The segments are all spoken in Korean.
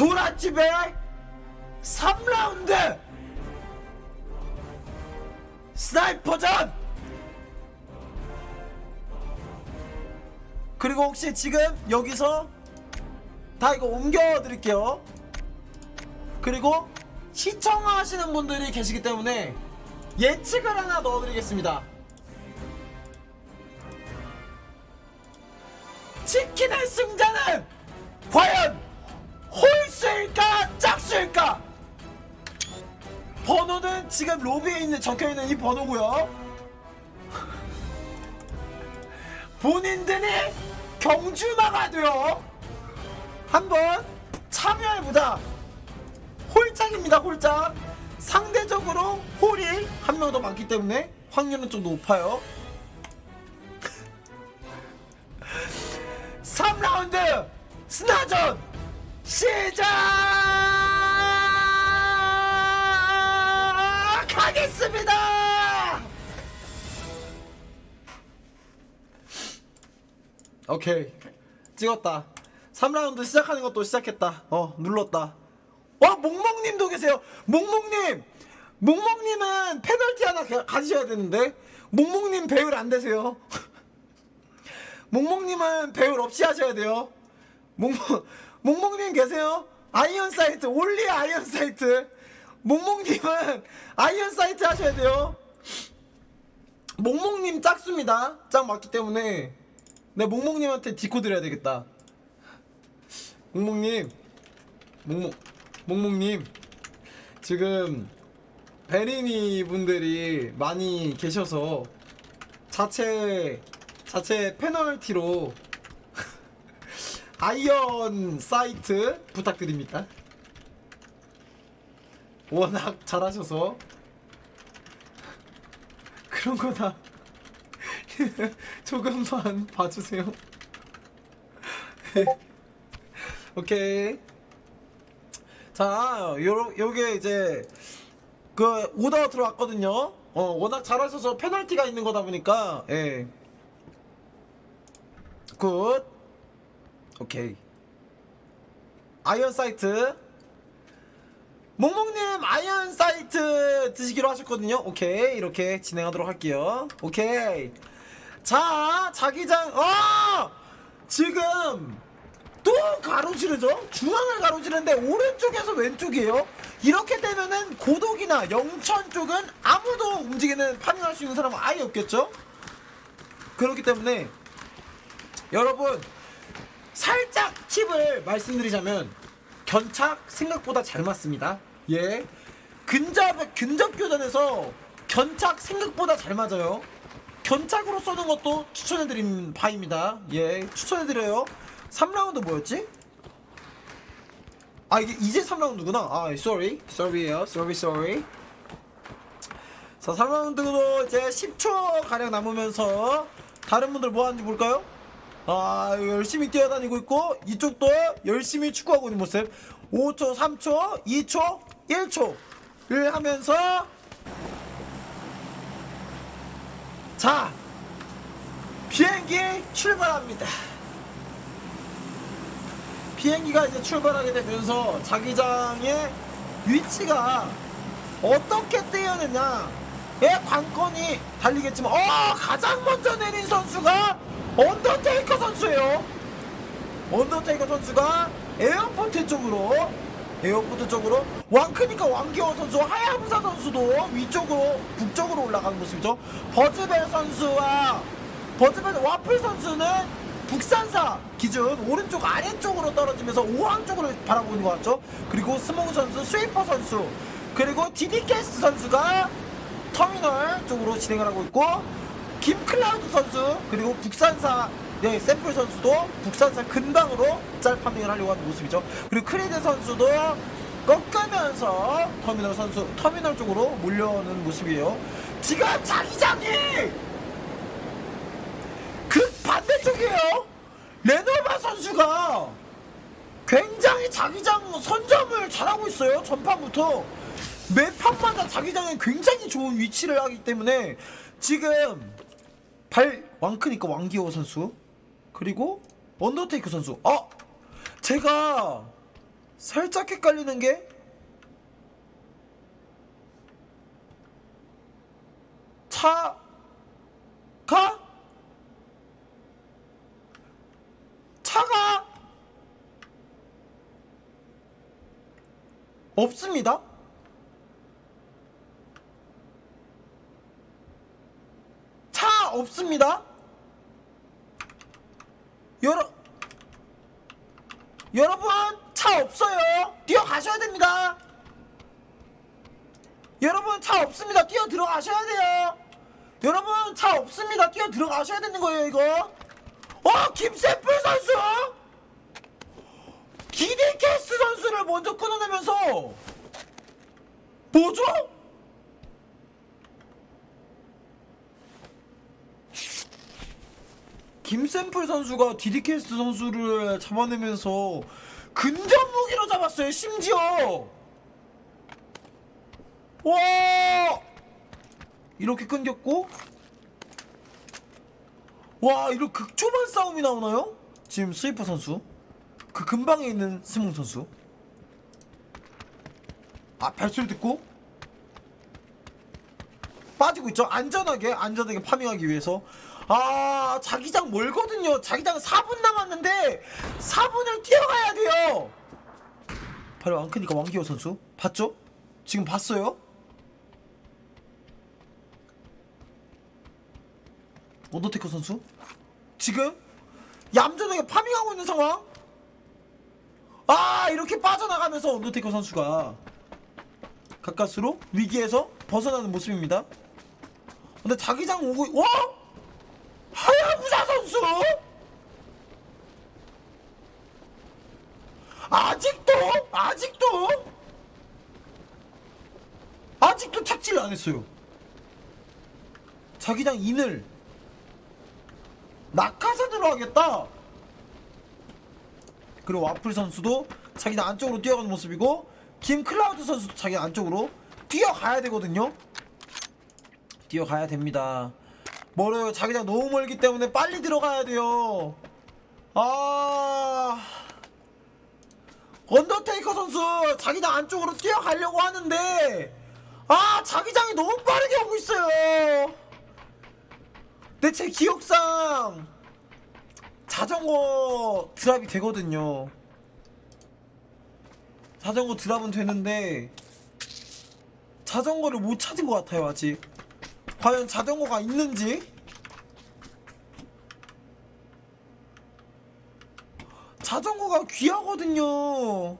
도라집의 3라운드! 스나이퍼전! 그리고 혹시 지금 여기서 다 이거 옮겨 드릴게요. 그리고 시청하시는 분들이 계시기 때문에 예측을 하나 넣어 드리겠습니다. 치킨의 승자는 과연 지금 로비에 있는 적혀있는 이 번호고요. 본인들이 경주마가 되어 한번 참여해보자. 홀짝입니다 홀짝. 상대적으로 홀이 한 명 더 많기 때문에 확률은 좀 높아요. 3라운드 스나전 시작 하겠습니다. 오케이 찍었다. 3라운드 시작하는 것도 시작했다. 어 눌렀다. 와 몽몽님도 계세요. 몽몽님, 몽몽님은 페널티 하나 가- 가지셔야 되는데 몽몽님 배율 안 되세요. 몽몽님은 배율 없이 하셔야 돼요. 몽몽, 몽몽님 계세요? 아이언 사이트, 올리 아이언 사이트. 몽몽님은 아이언 사이트 하셔야 돼요. 몽몽님 짝수입니다. 짝 맞기 때문에. 내 몽몽님한테 디코 드려야 되겠다. 몽몽님, 몽몽, 몽몽님. 지금 베리니 분들이 많이 계셔서 자체 자체 페널티로 아이언 사이트 부탁드립니다. 워낙 잘하셔서 그런 거다 조금만 봐주세요. 오케이. 자, 요 요게 이제 그 오더 들어왔거든요. 어, 워낙 잘하셔서 페널티가 있는 거다 보니까 예. 굿. 오케이. 아이언 사이트. 몽몽님 아이언 사이트 드시기로 하셨거든요. 오케이. 이렇게 진행하도록 할게요. 오케이. 자, 자기장. 아! 지금 또 가로지르죠? 중앙을 가로지르는데 오른쪽에서 왼쪽이에요. 이렇게 되면은 고독이나 영천 쪽은 아무도 움직이는 파밍할 수 있는 사람은 아예 없겠죠? 그렇기 때문에 여러분 살짝 팁을 말씀드리자면 견착 생각보다 잘 맞습니다. 예. 근접 근접 교전에서 견착 생각보다 잘 맞아요. 견착으로 쏘는 것도 추천해드린 바입니다. 예, 추천해드려요. 3라운드 뭐였지? 아 이게 이제 3라운드구나. 아, sorry, sorry요, sorry, sorry. 자, 3라운드도 이제 10초 가량 남으면서 다른 분들 뭐 하는지 볼까요? 아 열심히 뛰어다니고 있고 이쪽도 열심히 축구하고 있는 모습 5초 3초 2초 1초를 하면서 자 비행기 출발합니다. 비행기가 이제 출발하게 되면서 자기장의 위치가 어떻게 떼어내냐의 관건이 달리겠지만 어 가장 먼저 내린 선수가 언더테이커 선수예요. 언더테이커 선수가 에어포트 쪽으로 에어포트 쪽으로. 왕크니까 왕기호 선수 하야부사 선수도 위쪽으로 북쪽으로 올라가는 모습이죠. 버즈벨 선수와 버즈벨 와플 선수는 북산사 기준 오른쪽 아래쪽으로 떨어지면서 오항 쪽으로 바라보고 있는 것 같죠. 그리고 스모그 선수 스위퍼 선수 그리고 디디캐스트 선수가 터미널 쪽으로 진행을 하고 있고 김클라우드 선수 그리고 북산사 네 샘플 선수도 북산사 근방으로 짤 파밍을 하려고 하는 모습이죠. 그리고 크리드 선수도 꺾으면서 터미널 선수 터미널 쪽으로 몰려오는 모습이에요. 지금 자기장이 그 반대쪽이에요. 레노바 선수가 굉장히 자기장 선점을 잘하고 있어요 전판부터. 매 판마다 자기장에 굉장히 좋은 위치를 하기 때문에 지금 발 왕크니까 왕기호 선수 그리고 언더테이크 선수 어 제가 살짝 헷갈리는 게 차가 차가 없습니다. 차 없습니다. 여러 여러분 차 없어요. 뛰어 가셔야 됩니다. 여러분 차 없습니다. 뛰어 들어가셔야 돼요. 여러분 차 없습니다. 뛰어 들어가셔야 되는 거예요 이거. 어 김세플 선수. 기데케스 선수를 먼저 끊어내면서 뭐죠? 김샘플 선수가 디디케스 선수를 잡아내면서 근접 무기로 잡았어요 심지어! 와! 이렇게 끊겼고? 와 이런 극초반 싸움이 나오나요? 지금 스위퍼 선수? 그 근방에 있는 스몽 선수? 아 발소리 듣고? 빠지고 있죠? 안전하게 안전하게 파밍하기 위해서 아 자기장 멀거든요. 자기장 4분 남았는데 4분을 뛰어가야 돼요. 바로 안 크니까 왕기호 선수 봤죠? 지금 봤어요? 언더테커 선수 지금 얌전하게 파밍하고 있는 상황? 아 이렇게 빠져나가면서 언더테커 선수가 가까스로 위기에서 벗어나는 모습입니다. 근데 자기장 오고 와 하야부사 선수! 아직도? 아직도? 아직도 착지를 안 했어요. 자기장 인을 낙하산으로 하겠다. 그리고 와플 선수도 자기장 안쪽으로 뛰어가는 모습이고 김 클라우드 선수도 자기 안쪽으로 뛰어가야 되거든요. 뛰어가야 됩니다 멀어요. 자기장 너무 멀기 때문에 빨리 들어가야 돼요. 아. 언더테이커 선수 자기장 안쪽으로 뛰어가려고 하는데 아 자기장이 너무 빠르게 오고 있어요. 근데 제 기억상 자전거 드랍이 되거든요. 자전거 드랍은 되는데 자전거를 못 찾은 것 같아요 아직 과연 자전거가 있는지? 자전거가 귀하거든요.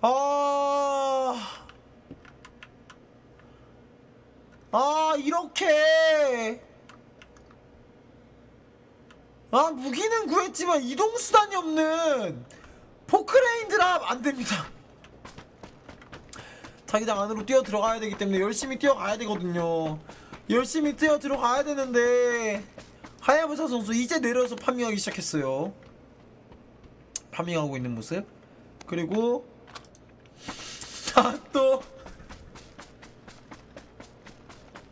아... 아 이렇게. 아 무기는 구했지만 이동수단이 없는 포크레인 드랍 안됩니다 자기장 안으로 뛰어 들어가야 되기 때문에 열심히 뛰어가야 되거든요. 열심히 뛰어 들어가야 되는데 하야부사 선수 이제 내려서 파밍하기 시작했어요. 파밍하고 있는 모습. 그리고 아또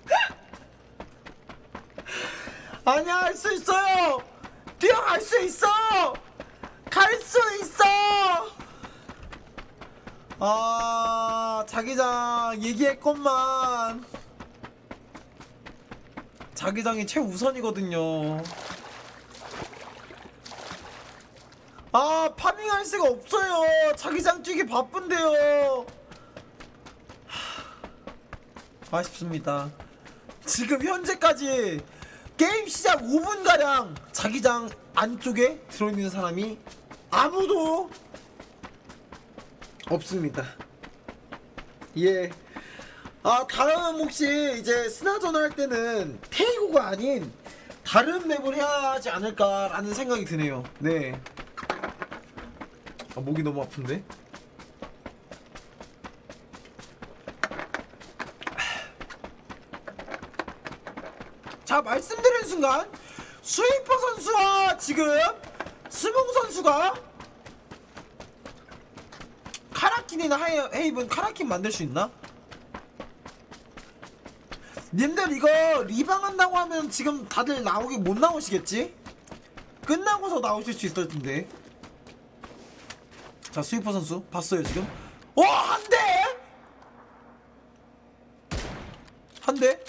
아니야 할 수 있어요! 뛰어갈 수 있어! 갈 수 있어 아 자기장 얘기했건만. 자기장이 최우선이거든요. 아 파밍할 수가 없어요. 자기장 뛰기 바쁜데요. 하, 아쉽습니다. 지금 현재까지 게임 시작 5분가량 자기장 안쪽에 들어있는 사람이 아무도 없습니다. 예. 아, 다음 혹시 이제 스나전 할 때는 테이고가 아닌 다른 맵을 해야 하지 않을까라는 생각이 드네요. 네. 아, 목이 너무 아픈데? 자 말씀드린 순간 스위퍼 선수와 지금 스몽 선수가 카라킨이나 하이, 헤이븐 카라킨 만들 수 있나? 님들 이거 리방한다고 하면 지금 다들 나오기 못 나오시겠지? 끝나고서 나오실 수 있을 텐데. 자 스위퍼 선수 봤어요 지금? 와 한대? 한 대?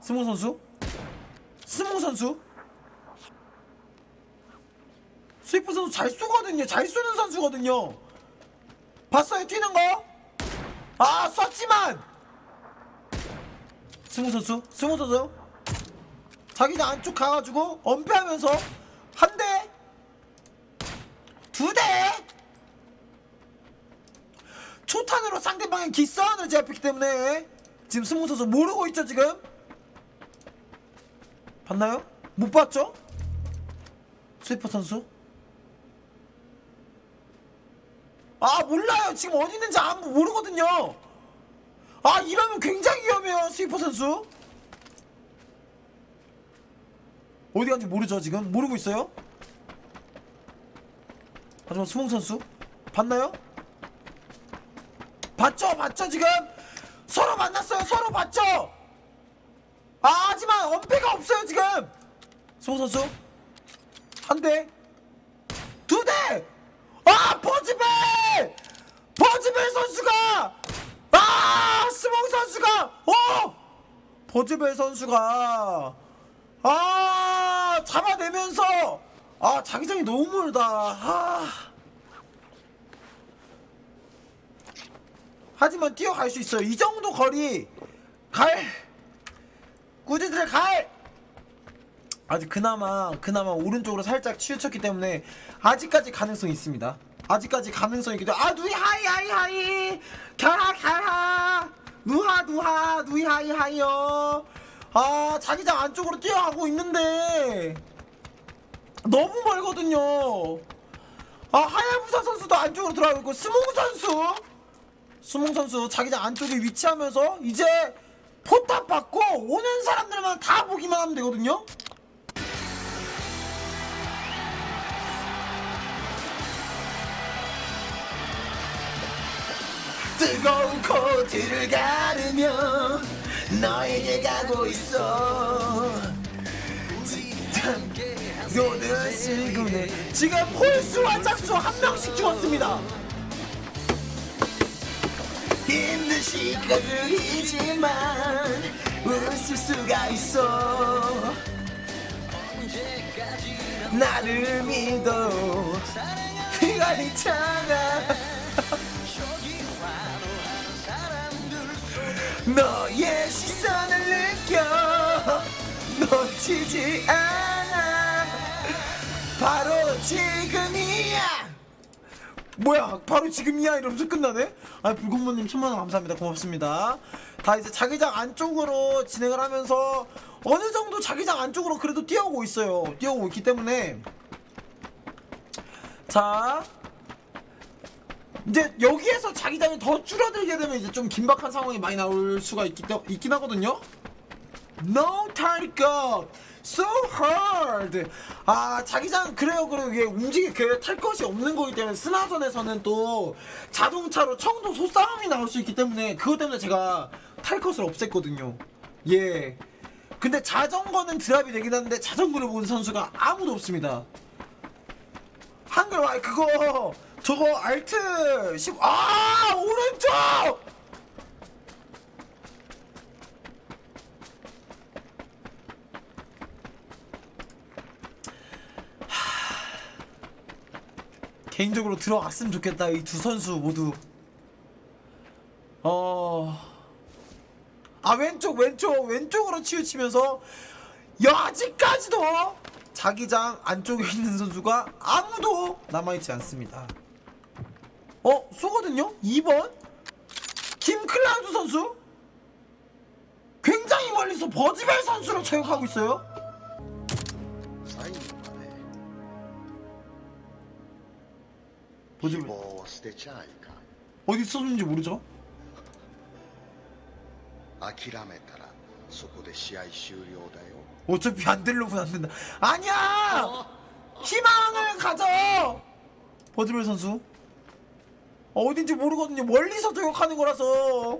스모 선수? 스모 선수? 스위퍼 선수 잘 쏘거든요. 잘 쏘는 선수거든요 봤어요 뛰는 거? 아 쐈지만 스모 선수 스모 선수 자기는 안쪽 가가지고 엄폐하면서 한 대, 두 대. 초탄으로 상대방의 기싸움을 제압했기 때문에 지금 스무 선수 모르고 있죠 지금. 봤나요? 못 봤죠? 스위퍼 선수. 아 몰라요. 지금 어디 있는지 아무 모르거든요. 아 이러면 굉장히 위험해요 스위퍼 선수. 어디 간지 모르죠 지금? 모르고 있어요? 하지만 수몽 선수 봤나요? 봤죠 봤죠 지금? 서로 만났어요 서로 봤죠? 아 하지만 엄폐가 없어요 지금. 수몽 선수 한대두대 아 버즈벨! 버즈벨 선수가! 아 스몽 선수가! 어 버즈벨 선수가! 아 잡아내면서! 아 자기장이 너무 멀다. 아. 하지만 뛰어갈 수 있어요. 이 정도 거리 갈. 꾸지들 갈 아직 그나마 그나마 오른쪽으로 살짝 치우쳤기 때문에 아직까지 가능성이 있습니다. 아직까지 가능성이 있기 때문에 아 누이 하이 하이 하이. 갸하 갸하. 누하 누하 누이 하이 하이요. 아 자기장 안쪽으로 뛰어가고 있는데 너무 멀거든요. 아 하야부사 선수도 안쪽으로 들어가고 있고 스몽 선수. 스몽 선수 자기장 안쪽에 위치하면서 이제 포탑 받고 오는 사람들만 다 보기만 하면 되거든요 뜨거운 코트를 가르며 너에게 가고 있어. 모든 시군에 지금 홀수와 짝수 한 명씩 죽었습니다. 힘든 시간들이지만 웃을 수가 있어. 나를 믿어. 그가 있잖아 너의 시선을 느껴. 놓치지 않아. 바로 지금이야. 뭐야 바로 지금이야? 이러면서 끝나네? 아 불공무님 천만원 감사합니다. 고맙습니다. 다 이제 자기장 안쪽으로 진행을 하면서 어느 정도 자기장 안쪽으로 그래도 뛰어오고 있어요. 뛰어오고 있기 때문에. 자 이제 여기에서 자기장이 더 줄어들게 되면 이제 좀 긴박한 상황이 많이 나올 수가 있기, 때- 있긴 하거든요. No time go so hard. 아 자기장 그래요 그래요 이게 움직이 그탈 것이 없는 거기 때문에 스나전에서는 또 자동차로 청도 소싸움이 나올 수 있기 때문에 그것 때문에 제가 탈 것을 없앴거든요. 예. 근데 자전거는 드랍이 되긴 하는데 자전거를 본 선수가 아무도 없습니다. 한글 와 그거 저거 알트 10, 아 오른쪽! 하... 개인적으로 들어갔으면 좋겠다 이 두 선수 모두. 어... 아 왼쪽 왼쪽 왼쪽으로 치우치면서 야, 아직까지도 자기장 안쪽에 있는 선수가 아무도 남아있지 않습니다. 어? 쏘거든요? 2번? 김클라우드 선수? 굉장히 멀리서 버즈벨 선수로 체육하고 있어요. 버즈벨. 어디 쏘는지 모르죠? 어차피 안 들려면 안 된다. 아니야! 희망을 가져! 버즈벨 선수. 어딘지 모르거든요. 멀리서 저격하는 거라서.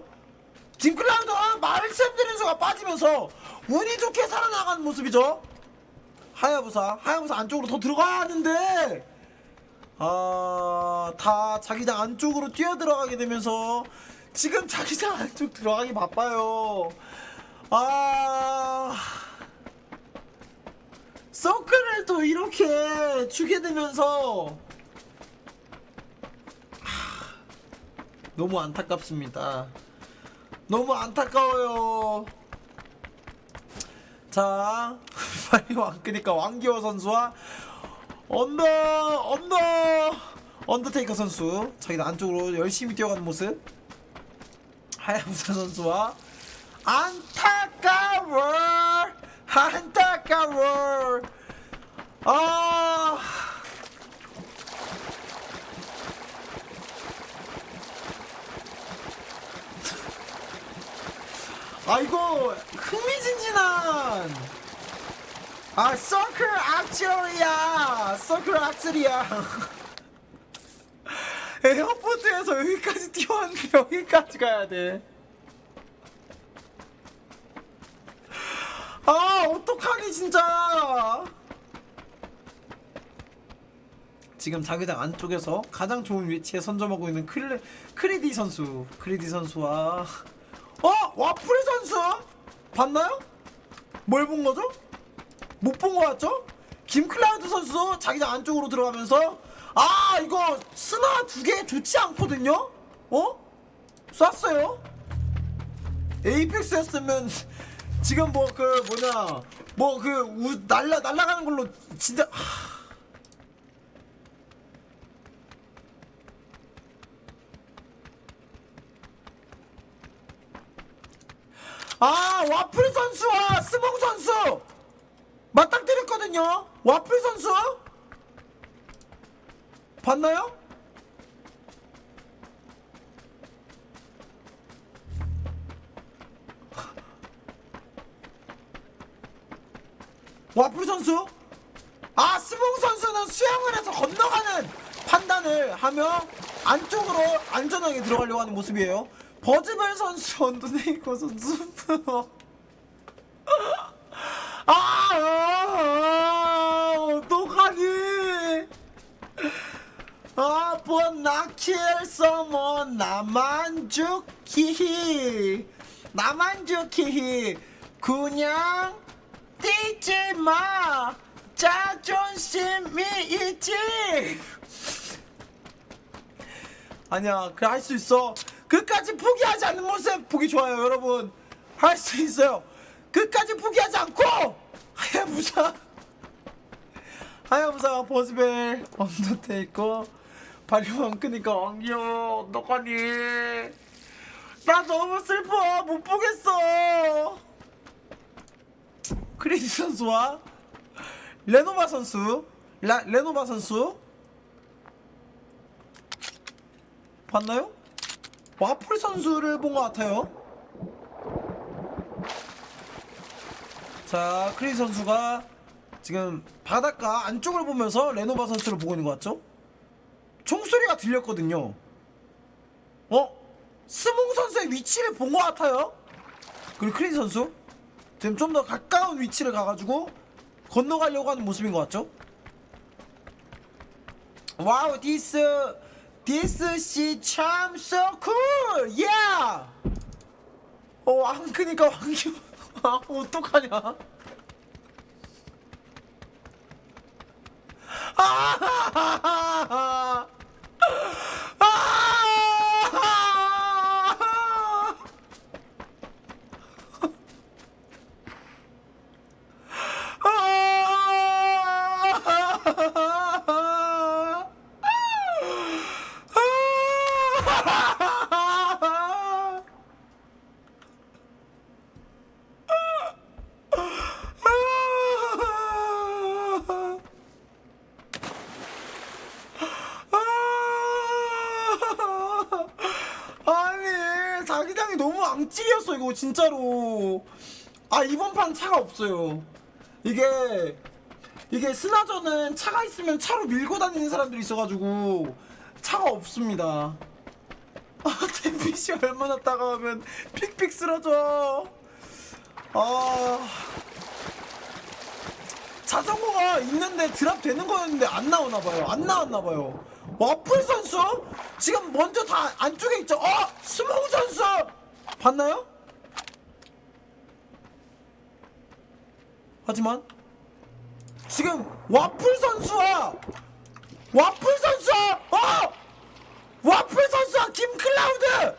김클라우드 말씀드린 수가 빠지면서 운이 좋게 살아나가는 모습이죠. 하야부사, 하야부사 안쪽으로 더 들어가는데 아, 다 자기장 안쪽으로 뛰어 들어가게 되면서 지금 자기장 안쪽 들어가기 바빠요. 아, 서클을 또 이렇게 주게 되면서 너무 안타깝습니다. 너무 안타까워요. 자, 빨리 왕 끄니까 왕기호 선수와 언더 언더 언더테이커 선수 자기 안쪽으로 열심히 뛰어가는 모습 하야부사 선수와 안타까워 안타까워 아 아이고 흥미진진한 아 서클 악셀이야 서클 악셀이야 에어포트에서 여기까지 뛰어왔는데 여기까지 가야 돼. 아 어떡하니 진짜. 지금 자기장 안쪽에서 가장 좋은 위치에 선점하고 있는 크레, 크리디 선수 크리디 선수와 어 와플 선수 봤나요? 뭘 본 거죠? 못 본 거 같죠? 김클라우드 선수 자기장 안쪽으로 들어가면서 아 이거 스나 두 개 좋지 않거든요? 어? 쐈어요? 에이펙스였으면 지금 뭐 그 뭐냐 뭐 그 날라 날라가는 걸로 진짜 하... 아 와플 선수와 스몽 선수 맞닥뜨렸거든요 와플 선수 봤나요? 와플 선수? 아 스몽 선수는 수영을 해서 건너가는 판단을 하며 안쪽으로 안전하게 들어가려고 하는 모습이에요. 버즈벨 선수, 언더네이커 선수. 아, 아, 아, 어떡하니? 아, 번나킬 서머 나만 죽기 나만 죽기 그냥 뛰지 마 자존심이 있지 아니야 그할수 있어 끝까지 포기하지 않는 모습. 보기 좋아요 여러분. 할 수 있어요. 끝까지 포기하지 않고 하야부사. 하야부사가 버즈벨 언더테이커 발리왕 끄니까 왕기요. 어떡하니? 나 너무 슬퍼. 못 보겠어. 크리디 선수와 레노바 선수. 라, 레노바 선수. 봤나요? 와플 선수를 본 것 같아요 자 크리디 선수가 지금 바닷가 안쪽을 보면서 레노바 선수를 보고 있는 것 같죠? 총소리가 들렸거든요 어? 스몽 선수의 위치를 본 것 같아요 그리고 크리디 선수 지금 좀 더 가까운 위치를 가가지고 건너가려고 하는 모습인 것 같죠? 와우 디스 디스 씨참 so cool. Yeah. 어 앙크니까 왕규 아 어떡하냐? 아 아! 아니 자기장이 너무 앙찔이었어 이거 진짜로. 아 이번 판 차가 없어요. 이게 이게 스나저는 차가 있으면 차로 밀고 다니는 사람들이 있어가지고 차가 없습니다. 아 댐빛이 얼마나 따가우면 픽픽 쓰러져. 아. 자전거가 있는데 드랍 되는 거였는데 안 나오나 봐요. 안 나왔나 봐요. 와플 선수? 지금 먼저 다 안쪽에 있죠. 어 스모우 선수 봤나요? 하지만 지금 와플 선수와 와플 선수와 어? 와플 선수와 김클라우드!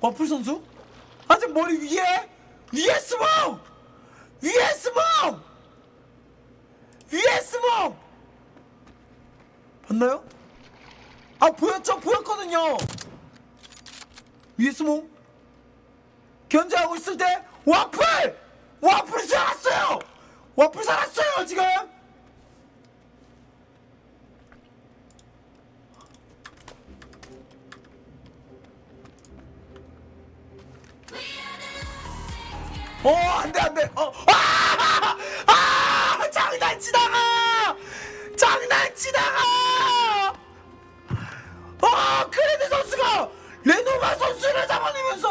와플 선수? 아직 머리 위에? 위에 스몽! 위에 스몽! 위에 스몽! 봤나요? 아 보였죠? 보였거든요 위에 스몽 견제하고 있을 때 와플! 와플이 살았어요! 와플 살았어요 지금! 어 안돼 안돼. 어아 레노바 선수를 잡아내면서?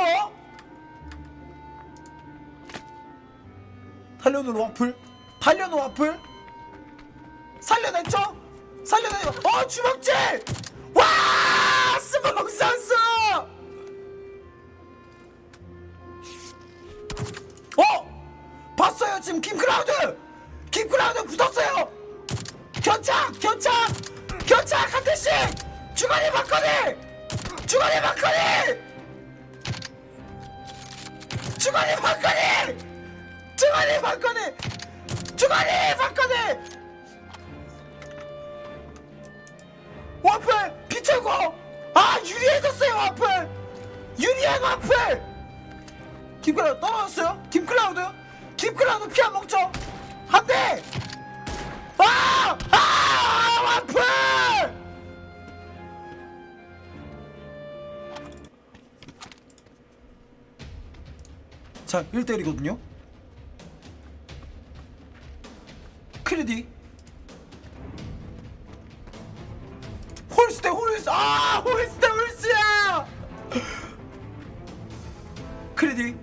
달려오는 와플? 달려오는 와플? 살려냈죠? 살려내 어 주먹질! 와 스모ክ 선수! 어? 봤어요 지금 김크라우드! 김크라우드 붙었어요! 견착! 견착! 견착! 한 대씩 주거리 바꿔리 주거리 바꿔리 주거리 바꿔리 주거리 바꿔리 주거리 바꿔리 와플 비틀고! 아 유리해졌어요 와플! 유리한 와플! 김클라우드 떨어졌어요? 김클라우드? 김클라우드 피 안 먹죠? 한대 아! 아! 와플 자 1대1이거든요. 크레디. 홀스 대 홀스 아 홀스 대 홀스야! 크레디.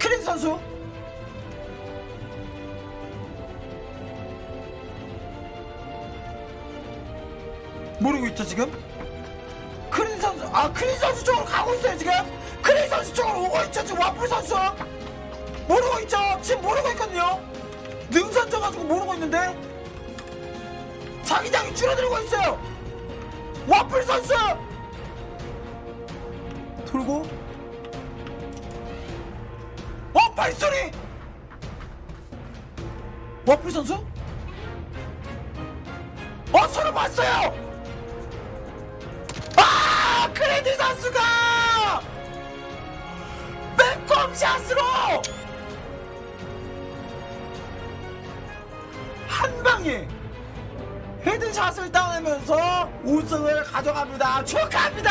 크레디 선수 모르고 있죠 지금? 크레디 선수 아 크레디 선수 쪽으로 가고 있어요 지금? 크레디 선수 쪽으로 오고 있죠 지금 와플 선수? 모르고 있죠? 지금 모르고 있거든요? 능선 져가지고 모르고 있는데? 자기장이 줄어들고 있어요! 와플 선수! 돌고? 어 발소리! 와플 선수? 어 서로 봤어요 샷으로 한 방에 헤드샷을 따내면서 우승을 가져갑니다. 축하합니다.